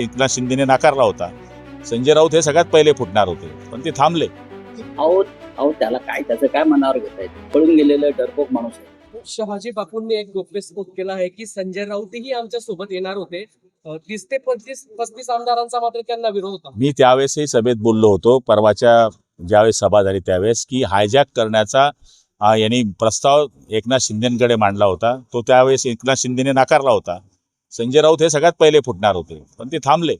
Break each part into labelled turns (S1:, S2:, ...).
S1: एकनाथ शिंदेने नाकारला होता. संजय राऊत हे सगळ्यात पहिले फुटणार होते पण ते थांबले.
S2: अहो अहो त्याला काय त्याचं काय मनावर घेता येते? पळून गेलेलं डरपोक माणूस आहे.
S3: शहाजी बापूंनी एक गोप्यस्फोट केला आहे की संजय राऊतही आमच्यासोबत येणार होते. अं, तीस ते पंचवीस पस्तीस आमदारांचा मात्र त्यांना विरोध होता.
S1: मी त्यावेळेसही सभेत बोललो होतो परवाच्या ज्यावेळेस सभा झाली त्यावेळेस की हायजॅक करण्याचा अं, यांनी प्रस्ताव एकनाथ शिंदेकडे मांडला होता. तो त्यावेळेस एकनाथ शिंदेने नाकारला होता. संजय राऊत हे सगळ्यात पहिले फुटणार होते पण ते थांबले.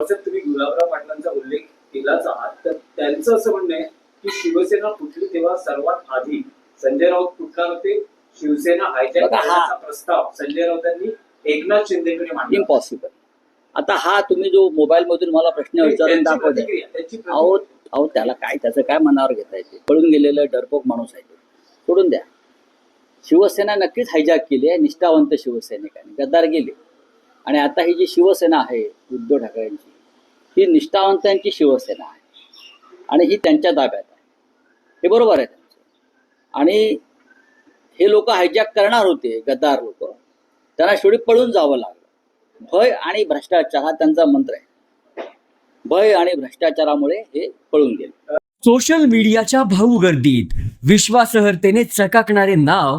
S4: तुम्ही गुलाबराव पाटलांचा उल्लेख केलाच आहात. तर त्यांचं असं म्हणणं आहे की शिवसेना फुटली तेव्हा सर्वात आधी संजय राऊत फुटणार होते. शिवसेना हायजॅक
S2: हा-
S4: करण्याचा प्रस्ताव संजय राऊतांनी एकनाथ शिंदेकडे मांडला.
S2: इम्पॉसिबल आता हा तुम्ही जो मोबाईल मधून मला प्रश्न विचारून दाखवते. अहो अहो त्याला काय त्याचं काय मनावर घेता येते? पळून गेलेलं डरपोक माणूस आहे सोडून द्या. शिवसेना नक्कीच हायजॅक केली आहे निष्ठावंत शिवसैनिकांनी गद्दार गेले. आणि आता ही जी शिवसेना आहे उद्धव ठाकरेंची ही निष्ठावंतांची शिवसेना आहे. आणि ही त्यांच्या ताब्यात आहे. हे बरोबर आहे त्यांचं. आणि हे लोक हायजॅक करणार होते गद्दार लोक. त्यांना शेवटी पळून जावं लागलं. भय आणि भ्रष्टाचार हा त्यांचा मंत्र आहे. भय आणि भ्रष्टाचारामुळे हे पळून गेले.
S5: सोशल मीडियाच्या भाऊ गर्दीत विश्वासार्हतेने चकाकणारे नाव